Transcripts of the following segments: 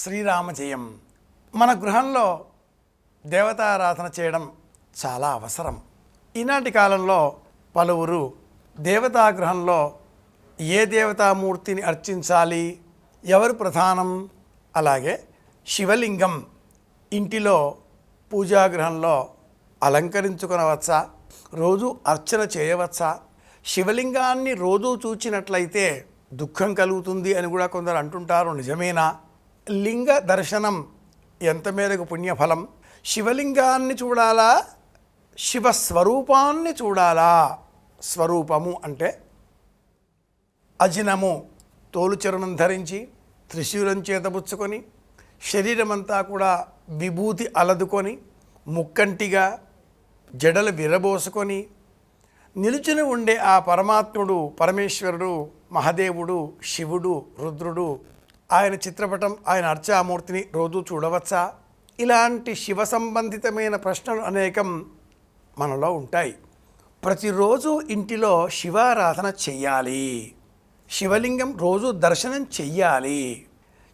శ్రీరామజయం. మన గృహంలో దేవతారాధన చేయడం చాలా అవసరం. ఈనాటి కాలంలో పలువురు దేవతా గృహంలో ఏ దేవతామూర్తిని అర్చించాలి ఎవరు ప్రధానం? అలాగే శివలింగం ఇంటిలో పూజాగృహంలో అలంకరించుకొనవచ్చా? రోజు అర్చన చేయవచ్చా? శివలింగాన్ని రోజు చూచినట్లయితే దుఃఖం కలుగుతుంది అని కూడా కొందరు అంటుంటారు. నిజమేనా? లింగ దర్శనం ఎంత మేరకు పుణ్యఫలం? శివలింగాన్ని చూడాలా? శివస్వరూపాన్ని చూడాలా? స్వరూపము అంటే అజినము తోలుచరణం ధరించి త్రిశూలం చేతబుచ్చుకొని శరీరమంతా కూడా విభూతి అలదుకొని ముక్కంటిగా జడలు విరబోసుకొని నిలుచుని ఉండే ఆ పరమాత్ముడు పరమేశ్వరుడు మహదేవుడు శివుడు రుద్రుడు ఆయన చిత్రపటం ఆయన అర్చామూర్తిని రోజు చూడవచ్చా? ఇలాంటి శివ సంబంధితమైన ప్రశ్నలు అనేకం మనలో ఉంటాయి. ప్రతిరోజు ఇంటిలో శివారాధన చెయ్యాలి. శివలింగం రోజు దర్శనం చెయ్యాలి.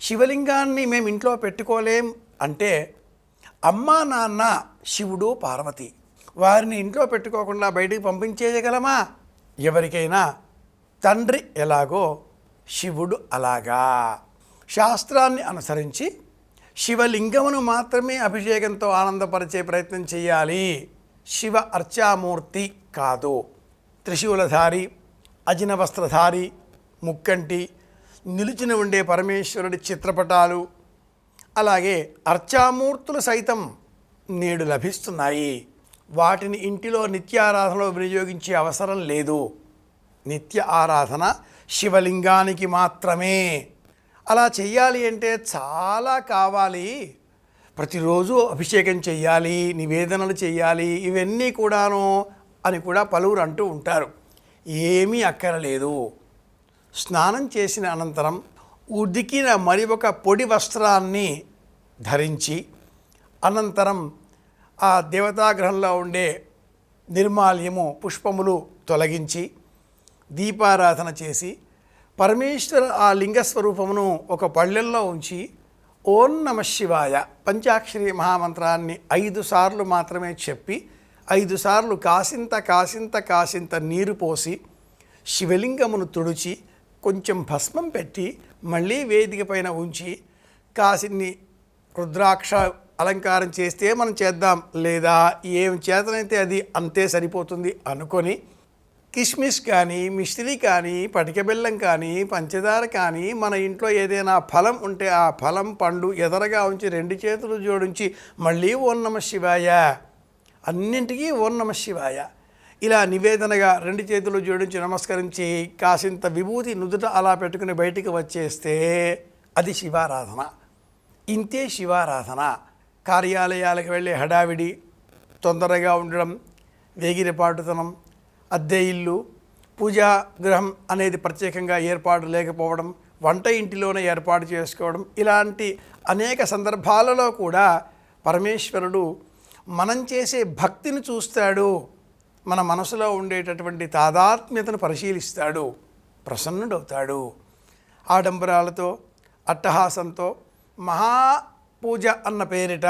శివలింగాన్ని మేము ఇంట్లో పెట్టుకోలేం అంటే అమ్మా నాన్న శివుడు పార్వతి వారిని ఇంట్లో పెట్టుకోకుండా బయటికి పంపించేయగలమా? ఎవరికైనా తండ్రి ఎలాగో శివుడు అలాగా. శాస్త్రాన్ని అనుసరించి శివలింగమును మాత్రమే అభిషేకంతో ఆనందపరిచే ప్రయత్నం చేయాలి. శివ అర్చామూర్తి కాదు. త్రిశూలధారి అజినవస్త్రధారి ముక్కంటి నిలిచిన ఉండే పరమేశ్వరుడి చిత్రపటాలు అలాగే అర్చామూర్తులు సైతం నేడు లభిస్తున్నాయి. వాటిని ఇంటిలో నిత్యారాధనలో వినియోగించే అవసరం లేదు. నిత్య ఆరాధన శివలింగానికి మాత్రమే. అలా చెయ్యాలి అంటే చాలా కావాలి. ప్రతిరోజు అభిషేకం చెయ్యాలి నివేదనలు చెయ్యాలి ఇవన్నీ కూడాను అని కూడా పలువురు అంటూ ఉంటారు. ఏమీ అక్కరలేదు. స్నానం చేసిన అనంతరం ఉడికిన మరి ఒక పొడి వస్త్రాన్ని ధరించి అనంతరం ఆ దేవతాగ్రహంలో ఉండే నిర్మాల్యము పుష్పములు తొలగించి దీపారాధన చేసి పరమేశ్వర ఆ లింగ స్వరూపమును ఒక పళ్ళెల్లో ఉంచి ఓం నమ శివాయ పంచాక్షరి మహామంత్రాన్ని ఐదు సార్లు మాత్రమే చెప్పి ఐదు సార్లు కాసింత కాసింత కాసింత నీరు పోసి శివలింగమును తుడిచి కొంచెం భస్మం పెట్టి మళ్ళీ వేదిక పైన ఉంచి కాసిన్ని రుద్రాక్ష అలంకారం చేస్తే మనం చేద్దాం లేదా ఏం చేతనైతే అది అంతే సరిపోతుంది అనుకొని కిస్మిస్ కానీ మిశ్రీ కానీ పటిక బెల్లం కానీ పంచదార కానీ మన ఇంట్లో ఏదైనా ఫలం ఉంటే ఆ ఫలం పండు ఎదరగా ఉంచి రెండు చేతులు జోడించి మళ్ళీ ఓం నమ శివాయ. అన్నింటికీ ఓం నమ శివాయ. ఇలా నివేదనగా రెండు చేతులు జోడించి నమస్కరించి కాసింత విభూతి నుదుట అలా పెట్టుకుని బయటికి వచ్చేస్తే అది శివారాధన. ఇంతే శివారాధన. కార్యాలయాలకు వెళ్ళే హడావిడి తొందరగా ఉండడం వేగిరపాటుతనం అద్దె ఇల్లు పూజా గృహం అనేది ప్రత్యేకంగా ఏర్పాటు లేకపోవడం వంట ఇంటిలోనే ఏర్పాటు చేసుకోవడం ఇలాంటి అనేక సందర్భాలలో కూడా పరమేశ్వరుడు మనం చేసే భక్తిని చూస్తాడు. మన మనసులో ఉండేటటువంటి తాదాత్మ్యతను పరిశీలిస్తాడు. ప్రసన్నుడవుతాడు. ఆడంబరాలతో అట్టహాసంతో మహాపూజ అన్న పేరిట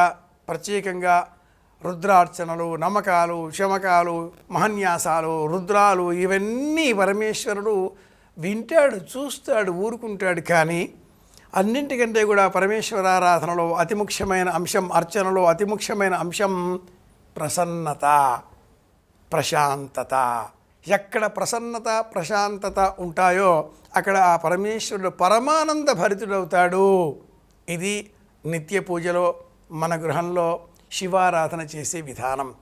ప్రత్యేకంగా రుద్రార్చనలు నమ్మకాలు శమకాలు మహన్యాసాలు రుద్రాలు ఇవన్నీ పరమేశ్వరుడు వింటాడు చూస్తాడు ఊరుకుంటాడు. కానీ అన్నింటికంటే కూడా పరమేశ్వరారాధనలో అతి ముఖ్యమైన అంశం అర్చనలో అతి ముఖ్యమైన అంశం ప్రసన్నత ప్రశాంతత. ఎక్కడ ప్రసన్నత ప్రశాంతత ఉంటాయో అక్కడ ఆ పరమేశ్వరుడు పరమానంద భరితుడవుతాడు. ఇది నిత్య పూజలో మన గృహంలో శివారాధన చేసే విధానం.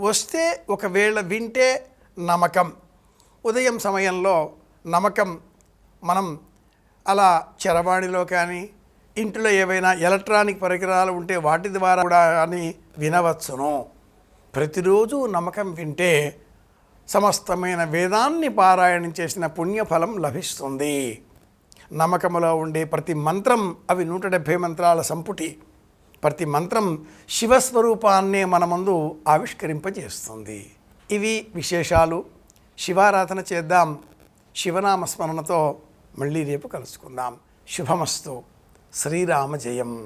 వస్తే ఒకవేళ వింటే నమ్మకం ఉదయం సమయంలో నమ్మకం మనం అలా చరవాణిలో కానీ ఇంట్లో ఏవైనా ఎలక్ట్రానిక్ పరికరాలు ఉంటే వాటి ద్వారా కూడా అని వినవచ్చును. ప్రతిరోజు నమ్మకం వింటే సమస్తమైన వేదాన్ని పారాయణం చేసిన పుణ్యఫలం లభిస్తుంది. నమ్మకములో ఉండే ప్రతి మంత్రం అవి నూట డెబ్భై మంత్రాల సంపుటి. ప్రతి మంత్రం శివస్వరూపాన్నే మన ముందు ఆవిష్కరింపజేస్తుంది. ఇవి విశేషాలు. శివారాధన చేద్దాం. శివనామ స్మరణతో మళ్ళీ రేపు కలుసుకుందాం. శుభమస్తు. శ్రీరామ జయం